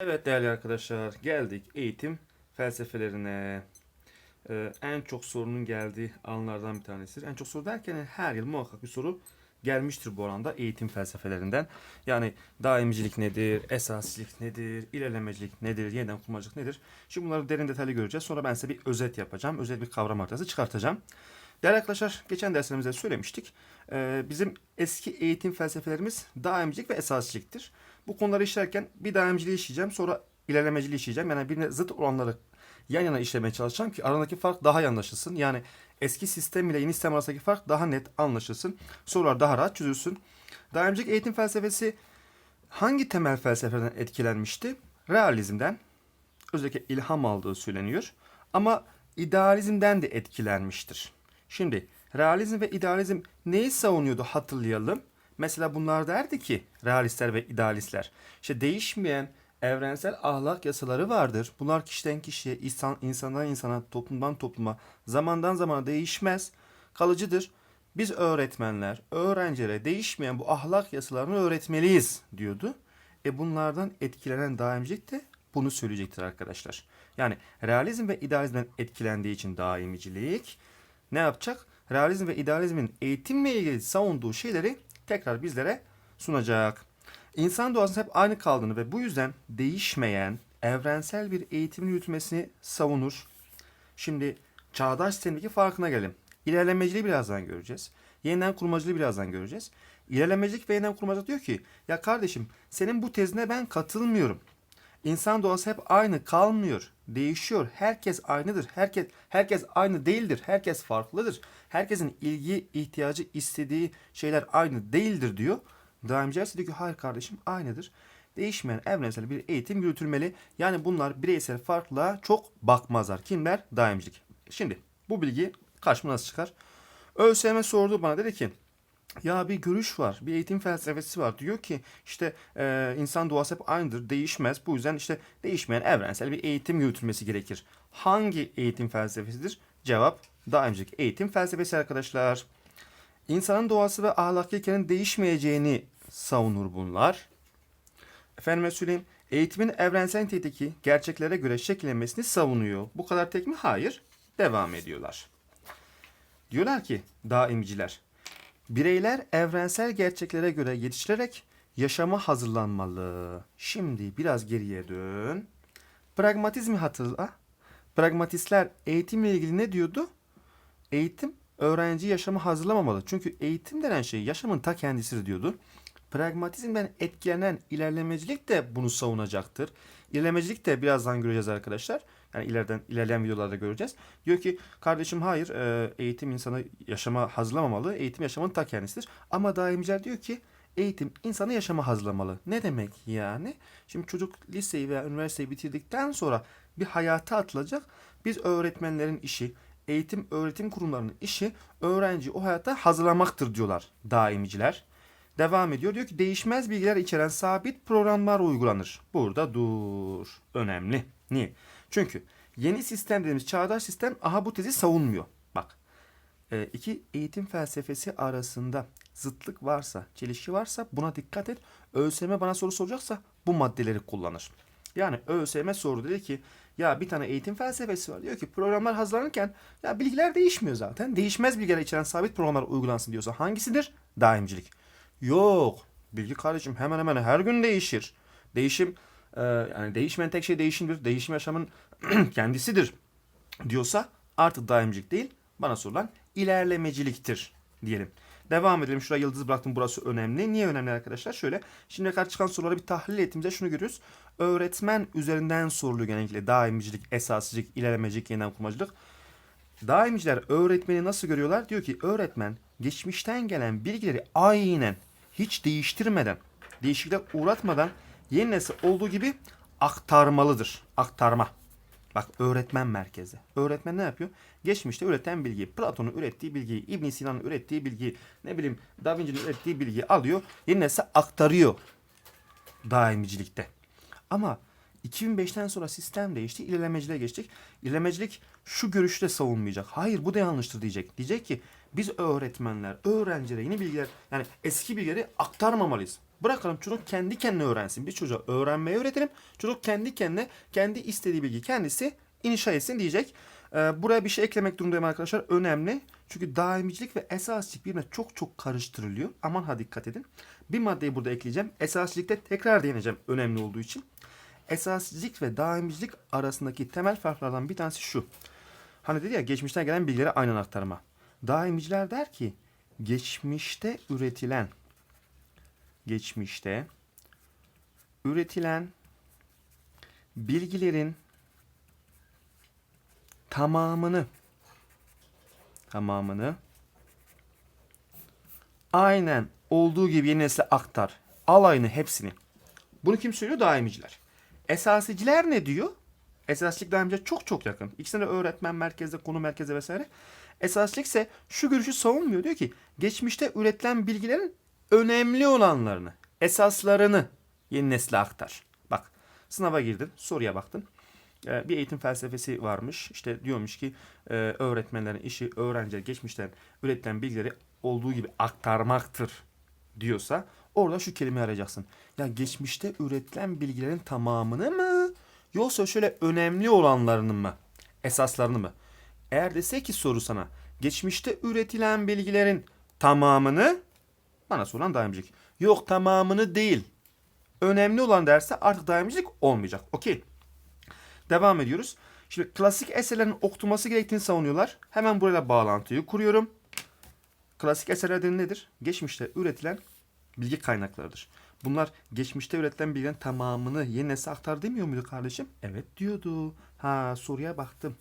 Evet değerli arkadaşlar geldik eğitim felsefelerine. Ee, en çok sorunun geldiği alanlardan bir tanesidir. En çok soru derken her yıl muhakkak bir soru gelmiştir bu alanda eğitim felsefelerinden. Yani daimcilik nedir, esasçılık nedir, ilerlemecilik nedir, yeniden kurmacılık nedir? Şimdi bunları derin detaylı göreceğiz. Sonra ben size bir özet yapacağım. Özel bir kavram haritası çıkartacağım. Değerli arkadaşlar geçen derslerimizde söylemiştik. Ee, bizim eski eğitim felsefelerimiz daimcilik ve esasçılıktır. Bu konuları işlerken bir daimciliği işleyeceğim sonra ilerlemeciliği işleyeceğim. Yani birbirine zıt olanları yan yana işlemeye çalışacağım ki aradaki fark daha iyi anlaşılsın. Yani eski sistem ile yeni sistem arasındaki fark daha net anlaşılsın. Sorular daha rahat çözülsün. Daimcilik eğitim felsefesi hangi temel felsefelerden etkilenmişti? Realizmden özellikle ilham aldığı söyleniyor. Ama idealizmden de etkilenmiştir. Şimdi realizm ve idealizm neyi savunuyordu hatırlayalım. Mesela bunlar derdi ki realistler ve idealistler. İşte değişmeyen evrensel ahlak yasaları vardır. Bunlar kişiden kişiye, insan, insandan insana, toplumdan topluma, zamandan zamana değişmez. Kalıcıdır. Biz öğretmenler, öğrencilere değişmeyen bu ahlak yasalarını öğretmeliyiz diyordu. E bunlardan etkilenen daimcilik de bunu söyleyecektir arkadaşlar. Yani realizm ve idealizmden etkilendiği için daimcilik ne yapacak? Realizm ve idealizmin eğitimle ilgili savunduğu şeyleri tekrar bizlere sunacak. İnsan doğasının hep aynı kaldığını ve bu yüzden değişmeyen evrensel bir eğitimin yürütmesini savunur. Şimdi çağdaş sistemdeki farkına gelelim. İlerlemeciliği birazdan göreceğiz. Yeniden kurmacılığı birazdan göreceğiz. İlerlemecilik ve yeniden kurmacılık diyor ki ya kardeşim senin bu tezine ben katılmıyorum. İnsan doğası hep aynı kalmıyor. Değişiyor. Herkes aynıdır. Herkes herkes aynı değildir. Herkes farklıdır. Herkesin ilgi, ihtiyacı, istediği şeyler aynı değildir diyor. Daimciler ise diyor ki hayır kardeşim aynıdır. Değişmeyen evrensel bir eğitim yürütülmeli. Yani bunlar bireysel farklılığa çok bakmazlar. Kimler? Daimcilik. Şimdi bu bilgi karşıma nasıl çıkar? ÖSYM sordu bana dedi ki ya bir görüş var, bir eğitim felsefesi var. Diyor ki işte e, insan doğası hep aynıdır, değişmez. Bu yüzden işte değişmeyen evrensel bir eğitim yürütülmesi gerekir. Hangi eğitim felsefesidir? Cevap daimcilik eğitim felsefesi arkadaşlar. İnsanın doğası ve ahlaki ilkenin değişmeyeceğini savunur bunlar. Efendime söyleyeyim, eğitimin evrensel nitelikteki gerçeklere göre şekillenmesini savunuyor. Bu kadar tek mi? Hayır. Devam ediyorlar. Diyorlar ki daimciler, Bireyler evrensel gerçeklere göre yetiştirerek yaşama hazırlanmalı. Şimdi biraz geriye dön. Pragmatizmi hatırla. Pragmatistler eğitimle ilgili ne diyordu? Eğitim öğrenci yaşama hazırlamamalı. Çünkü eğitim denen şey yaşamın ta kendisidir diyordu. Pragmatizmden etkilenen ilerlemecilik de bunu savunacaktır. İlerlemecilik de birazdan göreceğiz arkadaşlar. Yani ileriden ilerleyen videolarda göreceğiz. Diyor ki kardeşim hayır e, eğitim insanı yaşama hazırlamamalı. Eğitim yaşamın ta kendisidir. Ama daimciler diyor ki eğitim insanı yaşama hazırlamalı. Ne demek yani? Şimdi çocuk liseyi veya üniversiteyi bitirdikten sonra bir hayata atılacak. Biz öğretmenlerin işi, eğitim öğretim kurumlarının işi öğrenci o hayata hazırlamaktır diyorlar daimciler. Devam ediyor. Diyor ki değişmez bilgiler içeren sabit programlar uygulanır. Burada dur. Önemli. Niye? Çünkü yeni sistem dediğimiz çağdaş sistem aha bu tezi savunmuyor. Bak e, iki eğitim felsefesi arasında zıtlık varsa, çelişki varsa buna dikkat et. ÖSYM bana soru soracaksa bu maddeleri kullanır. Yani ÖSYM soru dedi ki ya bir tane eğitim felsefesi var. Diyor ki programlar hazırlanırken ya bilgiler değişmiyor zaten. Değişmez bilgiler içeren sabit programlar uygulansın diyorsa hangisidir? Daimcilik. Yok. Bilgi kardeşim hemen hemen her gün değişir. Değişim e, yani değişmeyen tek şey değişimdir. Değişim yaşamın kendisidir diyorsa artık daimcilik değil bana sorulan ilerlemeciliktir diyelim. Devam edelim. Şuraya yıldız bıraktım. Burası önemli. Niye önemli arkadaşlar? Şöyle. Şimdiye kadar çıkan soruları bir tahlil ettiğimizde şunu görüyoruz. Öğretmen üzerinden soruluyor genellikle. Daimcilik, esascılık, ilerlemecilik, yeniden kurmacılık. Daimciler öğretmeni nasıl görüyorlar? Diyor ki öğretmen geçmişten gelen bilgileri aynen hiç değiştirmeden, değişiklikler uğratmadan yeni nesil olduğu gibi aktarmalıdır. Aktarma. Bak öğretmen merkezi. Öğretmen ne yapıyor? Geçmişte üreten bilgiyi, Platon'un ürettiği bilgiyi, İbn Sina'nın ürettiği bilgiyi, ne bileyim Da Vinci'nin ürettiği bilgiyi alıyor, yeni nesle aktarıyor daimicilikte. Ama 2005'ten sonra sistem değişti, ilerlemeciliğe geçtik. İlerlemecilik şu görüşte savunmayacak. Hayır bu da yanlıştır diyecek. Diyecek ki biz öğretmenler, öğrencilere yeni bilgiler, yani eski bilgileri aktarmamalıyız. Bırakalım çocuk kendi kendine öğrensin. Biz çocuğa öğrenmeyi öğretelim. Çocuk kendi kendine kendi istediği bilgiyi kendisi inşa etsin diyecek. Ee, buraya bir şey eklemek durumundayım arkadaşlar. Önemli. Çünkü daimicilik ve esasçılık birbirine çok çok karıştırılıyor. Aman ha dikkat edin. Bir maddeyi burada ekleyeceğim. Esasçılıkta tekrar değineceğim önemli olduğu için. Esasçılık ve daimicilik arasındaki temel farklardan bir tanesi şu. Hani dedi ya geçmişten gelen bilgileri aynen aktarma. Daimiciler der ki geçmişte üretilen geçmişte üretilen bilgilerin tamamını tamamını aynen olduğu gibi yeni nesle aktar. Alayını hepsini. Bunu kim söylüyor? Daimiciler. Esasiciler ne diyor? Esasçılık daimiciler çok çok yakın. İkisinde de öğretmen merkezde, konu merkezde vesaire. Esasçılık ise şu görüşü savunmuyor. Diyor ki geçmişte üretilen bilgilerin önemli olanlarını, esaslarını yeni nesle aktar. Bak sınava girdin, soruya baktın. Ee, Bir eğitim felsefesi varmış. İşte diyormuş ki e, öğretmenlerin işi öğrenciler geçmişten üretilen bilgileri olduğu gibi aktarmaktır diyorsa orada şu kelimeyi arayacaksın. Ya geçmişte üretilen bilgilerin tamamını mı yoksa şöyle önemli olanlarını mı esaslarını mı? Eğer dese ki soru sana geçmişte üretilen bilgilerin tamamını bana sorulan daimcilik. Yok tamamını değil. Önemli olan derse artık daimcilik olmayacak. Okey. Devam ediyoruz. Şimdi klasik eserlerin okutulması gerektiğini savunuyorlar. Hemen burayla bağlantıyı kuruyorum. Klasik eserler nedir? Geçmişte üretilen bilgi kaynaklarıdır. Bunlar geçmişte üretilen bilgilerin tamamını yeni nesle aktar demiyor muydu kardeşim? Evet diyordu. Ha soruya baktım.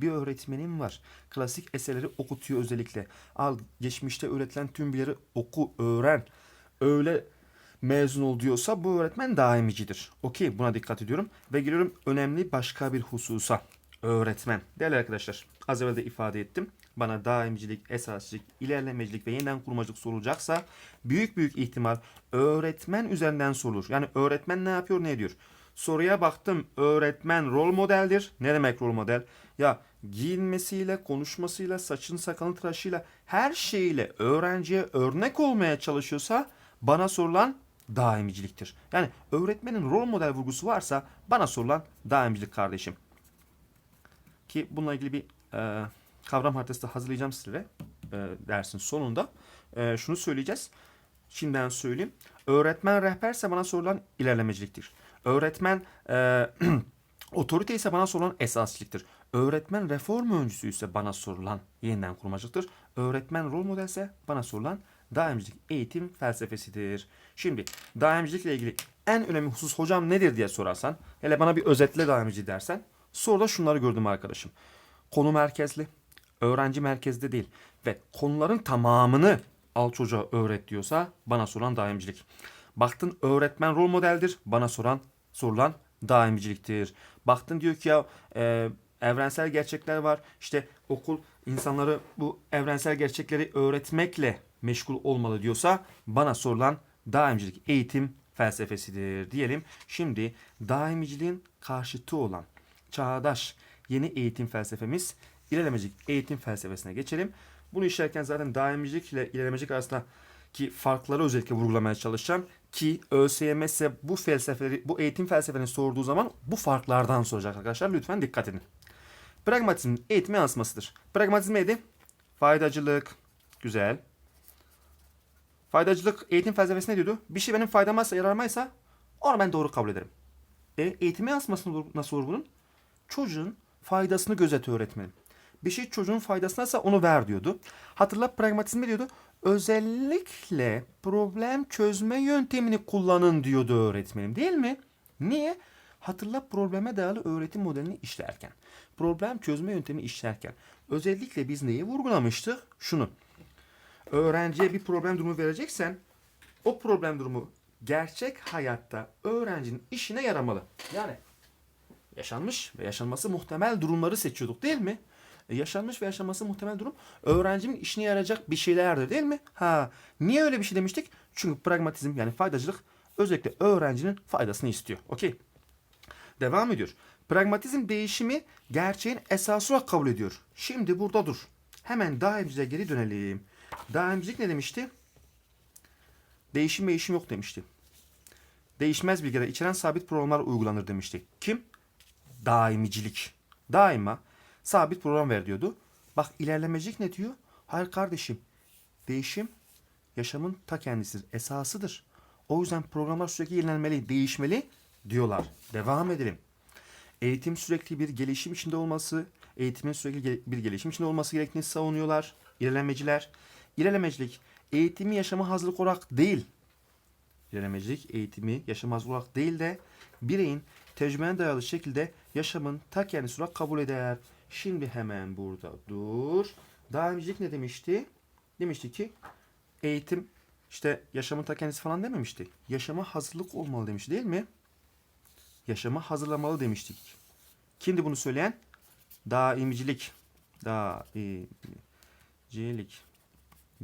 Bir öğretmenim var. Klasik eserleri okutuyor özellikle. Al geçmişte üretilen tüm bilgileri oku, öğren. Öyle mezun ol diyorsa bu öğretmen daimicidir. Okey buna dikkat ediyorum. Ve geliyorum önemli başka bir hususa. Öğretmen. Değerli arkadaşlar az evvel de ifade ettim. Bana daimicilik, esasçılık, ilerlemecilik ve yeniden kurmacılık sorulacaksa büyük büyük ihtimal öğretmen üzerinden sorulur. Yani öğretmen ne yapıyor ne ediyor? Soruya baktım. Öğretmen rol modeldir. Ne demek rol model? Ya giyinmesiyle, konuşmasıyla, saçın sakalın tıraşıyla her şeyiyle öğrenciye örnek olmaya çalışıyorsa bana sorulan daimiciliktir. Yani öğretmenin rol model vurgusu varsa bana sorulan daimicilik kardeşim. Ki bununla ilgili bir e, kavram haritası da hazırlayacağım sizlere e, dersin sonunda. E, şunu söyleyeceğiz. Şimdiden söyleyeyim. Öğretmen rehberse bana sorulan ilerlemeciliktir. Öğretmen e, otorite ise bana sorulan esasçılıktır. Öğretmen reform öncüsü ise bana sorulan yeniden kurmacılıktır. Öğretmen rol modelse bana sorulan daimcilik eğitim felsefesidir. Şimdi daimcilikle ilgili en önemli husus hocam nedir diye sorarsan, hele bana bir özetle daimci dersen, soruda şunları gördüm arkadaşım. Konu merkezli, öğrenci merkezde değil ve konuların tamamını al çocuğa öğret diyorsa bana soran daimcilik. Baktın öğretmen rol modeldir, bana soran sorulan daimciliktir. Baktın diyor ki ya e, evrensel gerçekler var. İşte okul insanları bu evrensel gerçekleri öğretmekle meşgul olmalı diyorsa bana sorulan daimcilik eğitim felsefesidir diyelim. Şimdi daimiciliğin karşıtı olan çağdaş yeni eğitim felsefemiz ilerlemecilik eğitim felsefesine geçelim. Bunu işlerken zaten daimcilik ile ilerlemecilik arasındaki farkları özellikle vurgulamaya çalışacağım. Ki ÖSYM ise bu felsefeleri, bu eğitim felsefelerini sorduğu zaman bu farklardan soracak arkadaşlar. Lütfen dikkat edin. Pragmatizmin eğitime yansımasıdır. Pragmatizm neydi? Faydacılık. Güzel. Faydacılık eğitim felsefesi ne diyordu? Bir şey benim faydamaysa, yararmaysa onu ben doğru kabul ederim. E, eğitime yansımasını nasıl vur bunun? Çocuğun faydasını gözet öğretmenim. Bir şey çocuğun faydasınaysa onu ver diyordu. Hatırla pragmatizm diyordu? Özellikle problem çözme yöntemini kullanın diyordu öğretmenim değil mi? Niye? Hatırla probleme dayalı öğretim modelini işlerken. Problem çözme yöntemi işlerken. Özellikle biz neyi vurgulamıştık? Şunu. Öğrenciye bir problem durumu vereceksen o problem durumu gerçek hayatta öğrencinin işine yaramalı. Yani yaşanmış ve yaşanması muhtemel durumları seçiyorduk değil mi? E, yaşanmış ve yaşanması muhtemel durum öğrencimin işine yarayacak bir şeylerdir değil mi? Ha, niye öyle bir şey demiştik? Çünkü pragmatizm yani faydacılık özellikle öğrencinin faydasını istiyor. Okey. Devam ediyor. Pragmatizm değişimi gerçeğin esası olarak kabul ediyor. Şimdi burada dur. Hemen daimciliğe geri dönelim. Daimcilik ne demişti? Değişim değişim yok demişti. Değişmez bilgiler içeren sabit programlar uygulanır demişti. Kim? Daimicilik. Daima sabit program ver diyordu. Bak ilerlemecilik ne diyor? Hayır kardeşim. Değişim yaşamın ta kendisidir. Esasıdır. O yüzden programlar sürekli yenilenmeli, değişmeli diyorlar. Devam edelim. Eğitim sürekli bir gelişim içinde olması, eğitimin sürekli bir gelişim içinde olması gerektiğini savunuyorlar. İlerlemeciler. İlerlemecilik eğitimi yaşama hazırlık olarak değil. İlerlemecilik eğitimi yaşama hazırlık olarak değil de bireyin tecrübene dayalı şekilde yaşamın ta kendisi olarak kabul eder. Şimdi hemen burada dur. Daimcilik ne demişti? Demişti ki eğitim işte yaşamın ta kendisi falan dememişti. Yaşama hazırlık olmalı demişti değil mi? Yaşama hazırlamalı demiştik. Kimdi bunu söyleyen? Daimcilik. Daimcilik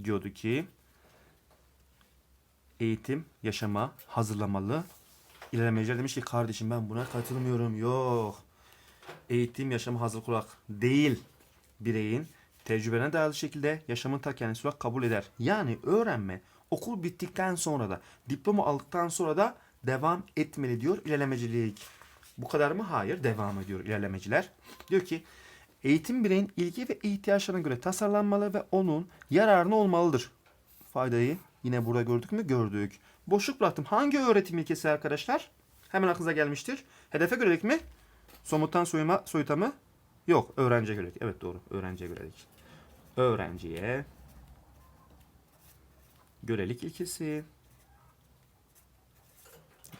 diyordu ki eğitim yaşama hazırlamalı. İlerlemeciler demiş ki kardeşim ben buna katılmıyorum. Yok. Eğitim yaşama hazırlık olarak değil bireyin tecrübene dayalı şekilde yaşamın ta kendisi olarak kabul eder. Yani öğrenme okul bittikten sonra da diploma aldıktan sonra da devam etmeli diyor ilerlemecilik. Bu kadar mı? Hayır. Devam ediyor ilerlemeciler. Diyor ki eğitim bireyin ilgi ve ihtiyaçlarına göre tasarlanmalı ve onun yararına olmalıdır. Faydayı yine burada gördük mü? Gördük. Boşluk bıraktım. Hangi öğretim ilkesi arkadaşlar? Hemen aklınıza gelmiştir. Hedefe görelik mi? Somuttan soyuma, soyuta mı? Yok. Öğrenciye görelik. Evet doğru. Öğrenciye görelik. Öğrenciye görelik ilkesi.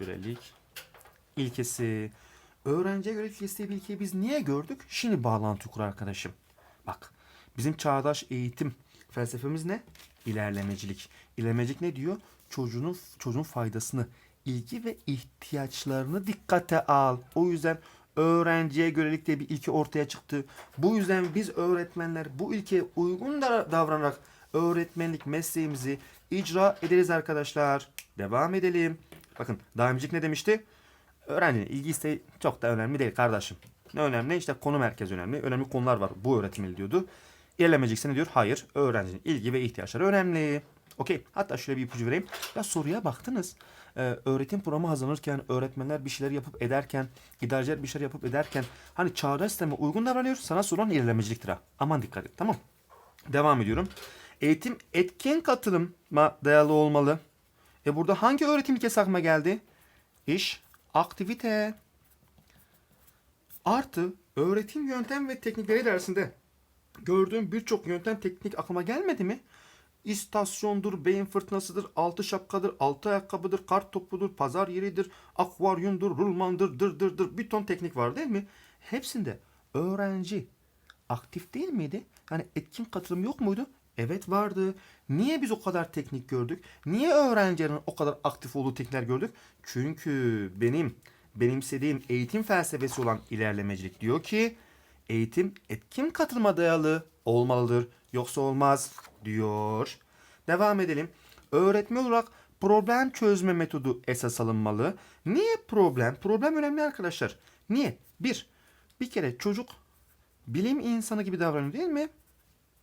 Görelik ilkesi. Öğrenciye görelik ilkesi diye bir ilkeyi biz niye gördük? Şimdi bağlantı kur arkadaşım. Bak bizim çağdaş eğitim felsefemiz ne? İlerlemecilik. İlerlemecilik ne diyor? Çocuğun, çocuğun faydasını, ilgi ve ihtiyaçlarını dikkate al. O yüzden öğrenciye görelik diye bir ilke ortaya çıktı. Bu yüzden biz öğretmenler bu ilkeye uygun da- davranarak öğretmenlik mesleğimizi icra ederiz arkadaşlar. Devam edelim. Bakın daimcilik ne demişti? Öğrencinin ilgi isteği çok da önemli değil kardeşim. Ne önemli? İşte konu merkezi önemli. Önemli konular var. Bu öğretimli diyordu. İlerlemeyecekse ne diyor? Hayır. Öğrencinin ilgi ve ihtiyaçları önemli. Okey. Hatta şöyle bir ipucu vereyim. Ya soruya baktınız. Ee, öğretim programı hazırlanırken, öğretmenler bir şeyler yapıp ederken, idareciler bir şeyler yapıp ederken hani çağdaş sisteme uygun davranıyor. Sana sorulan ilerlemeciliktir ha. Aman dikkat et. Tamam. Devam ediyorum. Eğitim etkin katılıma dayalı olmalı. E burada hangi öğretim ilkesi aklıma geldi? İş, aktivite. Artı öğretim yöntem ve teknikleri dersinde gördüğüm birçok yöntem teknik aklıma gelmedi mi? İstasyondur, beyin fırtınasıdır, altı şapkadır, altı ayakkabıdır, kart topudur, pazar yeridir, akvaryumdur, rulmandır, dır dır dır bir ton teknik var değil mi? Hepsinde öğrenci aktif değil miydi? Yani etkin katılım yok muydu? Evet vardı. Niye biz o kadar teknik gördük? Niye öğrencilerin o kadar aktif olduğu teknikler gördük? Çünkü benim benimsediğim eğitim felsefesi olan ilerlemecilik diyor ki eğitim etkin katılıma dayalı olmalıdır. Yoksa olmaz diyor. Devam edelim. Öğretmen olarak problem çözme metodu esas alınmalı. Niye problem? Problem önemli arkadaşlar. Niye? Bir, bir kere çocuk bilim insanı gibi davranıyor değil mi?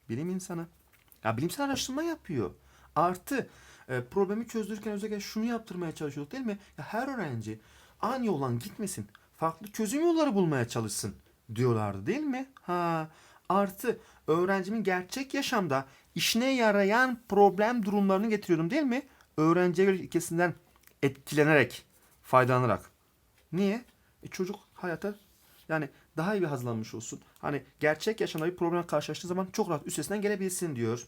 Bilim insanı. Ya bilimsel araştırma yapıyor. Artı e, problemi çözdürürken özellikle şunu yaptırmaya çalışıyor değil mi? Ya her öğrenci aynı yoldan gitmesin. Farklı çözüm yolları bulmaya çalışsın diyorlardı değil mi? Ha. Artı öğrencimin gerçek yaşamda işine yarayan problem durumlarını getiriyorum değil mi? Öğrenciye göre ilkesinden etkilenerek, faydalanarak. Niye? E çocuk hayata yani daha iyi hazırlanmış olsun. Hani gerçek yaşamda bir problem karşılaştığı zaman çok rahat üstesinden gelebilsin diyor.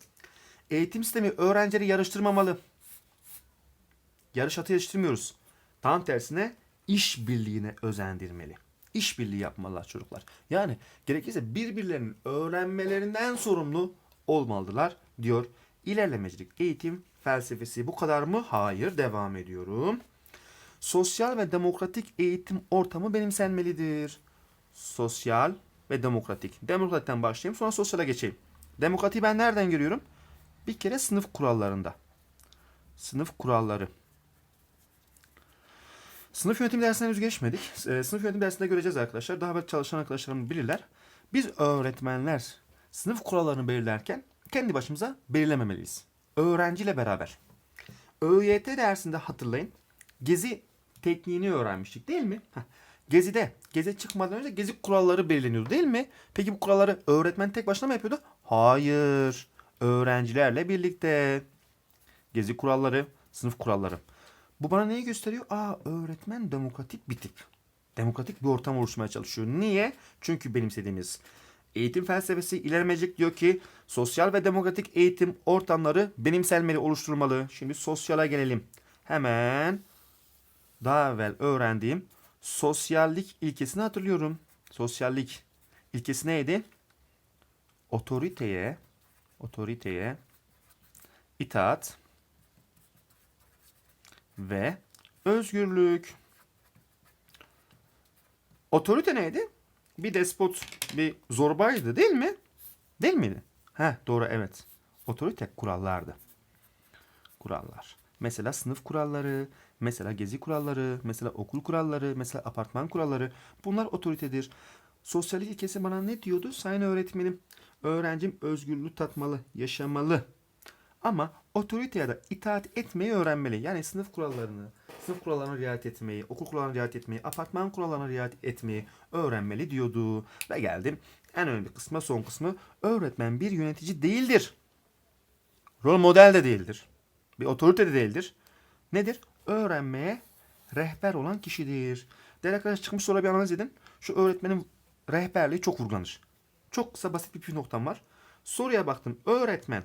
Eğitim sistemi öğrencileri yarıştırmamalı. Yarış atı yarıştırmıyoruz. Tam tersine iş birliğine özendirmeli. İş birliği yapmalılar çocuklar. Yani gerekirse birbirlerinin öğrenmelerinden sorumlu olmalılar diyor. İlerlemecilik eğitim felsefesi bu kadar mı? Hayır devam ediyorum. Sosyal ve demokratik eğitim ortamı benimsenmelidir. Sosyal ve demokratik. Demokratikten başlayayım sonra sosyale geçeyim. Demokratiği ben nereden görüyorum? Bir kere sınıf kurallarında. Sınıf kuralları. Sınıf yönetimi dersinden henüz geçmedik. Ee, sınıf yönetimi dersinde göreceğiz arkadaşlar. Daha evvel çalışan arkadaşlarım bilirler. Biz öğretmenler sınıf kurallarını belirlerken kendi başımıza belirlememeliyiz. Öğrenciyle beraber. ÖYT dersinde hatırlayın. Gezi tekniğini öğrenmiştik değil mi? Gezide, gezi çıkmadan önce gezi kuralları belirleniyordu değil mi? Peki bu kuralları öğretmen tek başına mı yapıyordu? Hayır. Öğrencilerle birlikte. Gezi kuralları, sınıf kuralları. Bu bana neyi gösteriyor? Aa öğretmen demokratik bir tip. Demokratik bir ortam oluşturmaya çalışıyor. Niye? Çünkü benimsediğimiz eğitim felsefesi ilerlemeyecek diyor ki sosyal ve demokratik eğitim ortamları benimselmeli, oluşturulmalı. Şimdi sosyala gelelim. Hemen daha evvel öğrendiğim sosyallik ilkesini hatırlıyorum. Sosyallik ilkesi neydi? Otoriteye otoriteye itaat ve özgürlük. Otorite neydi? Bir despot, bir zorbaydı değil mi? Değil miydi? Heh, doğru evet. Otorite kurallardı. Kurallar. Mesela sınıf kuralları, mesela gezi kuralları, mesela okul kuralları, mesela apartman kuralları. Bunlar otoritedir. Sosyallik ilkesi bana ne diyordu? Sayın öğretmenim, öğrencim özgürlüğü tatmalı, yaşamalı. Ama otoriteye de itaat etmeyi öğrenmeli. Yani sınıf kurallarını, sınıf kurallarına riayet etmeyi, okul kurallarına riayet etmeyi, apartman kurallarına riayet etmeyi öğrenmeli diyordu. Ve geldim en önemli kısma, son kısmı. Öğretmen bir yönetici değildir. Rol model de değildir. Bir otorite de değildir. Nedir? Öğrenmeye rehber olan kişidir. Değerli arkadaşlar çıkmış soruları bir analiz edin. Şu öğretmenin rehberliği çok vurgulanır. Çok kısa basit bir püf noktam var. Soruya baktım. Öğretmen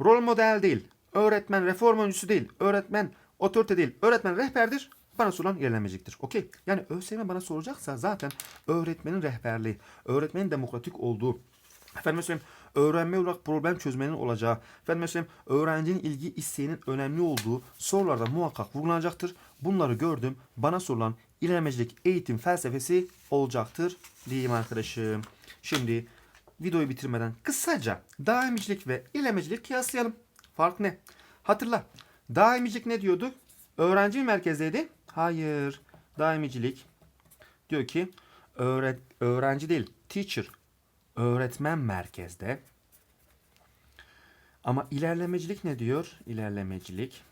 rol model değil. Öğretmen reform öncüsü değil. Öğretmen otorite değil. Öğretmen rehberdir. Bana sorulan ilerlemeyecektir. Okey. Yani ÖSYM bana soracaksa zaten öğretmenin rehberliği, öğretmenin demokratik olduğu, efendim söyleyeyim, öğrenme olarak problem çözmenin olacağı, efendim söyleyeyim, öğrencinin ilgi isteğinin önemli olduğu sorularda muhakkak vurgulanacaktır. Bunları gördüm. Bana sorulan ilerlemecilik eğitim felsefesi olacaktır diyeyim arkadaşım. Şimdi videoyu bitirmeden kısaca daimicilik ve ilerlemecilik kıyaslayalım. Fark ne? Hatırla. Daimicilik ne diyordu? Öğrenci mi merkezdeydi? Hayır. Daimicilik diyor ki öğret öğrenci değil, teacher, öğretmen merkezde. Ama ilerlemecilik ne diyor? İlerlemecilik.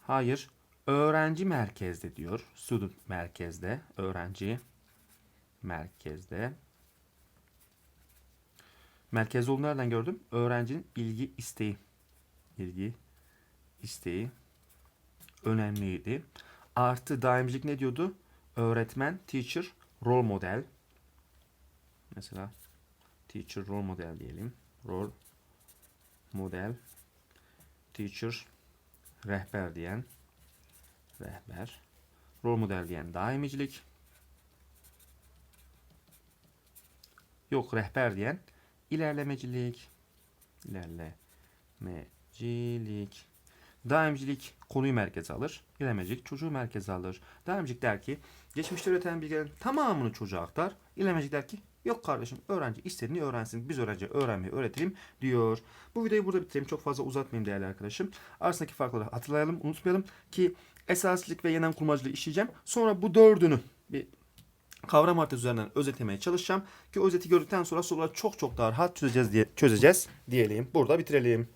Hayır. Öğrenci merkezde diyor. Student merkezde. Öğrenci merkezde. Merkezde olduğunu nereden gördüm? Öğrencinin ilgi isteği. İlgi isteği önemliydi. Artı daimcilik ne diyordu? Öğretmen, teacher, rol model. Mesela teacher, rol model diyelim. Rol model, teacher, rehber diyen, rehber, rol model diyen daimicilik. Yok rehber diyen ilerlemecilik. İlerlemecilik. Daimcilik konuyu merkeze alır. İlerlemecilik çocuğu merkeze alır. Daimcilik der ki geçmişte üretilen bilgilerin tamamını çocuğa aktar. İlerlemecilik der ki yok kardeşim öğrenci istediğini öğrensin. Biz öğrenci öğrenmeyi öğretelim diyor. Bu videoyu burada bitireyim. Çok fazla uzatmayayım değerli arkadaşım. Arasındaki farkları hatırlayalım. Unutmayalım ki esaslık ve yeniden kurmacılığı işleyeceğim. Sonra bu dördünü bir kavram haritası üzerinden özetlemeye çalışacağım. Ki özeti gördükten sonra soruları çok çok daha rahat çözeceğiz diye çözeceğiz diyelim. Burada bitirelim.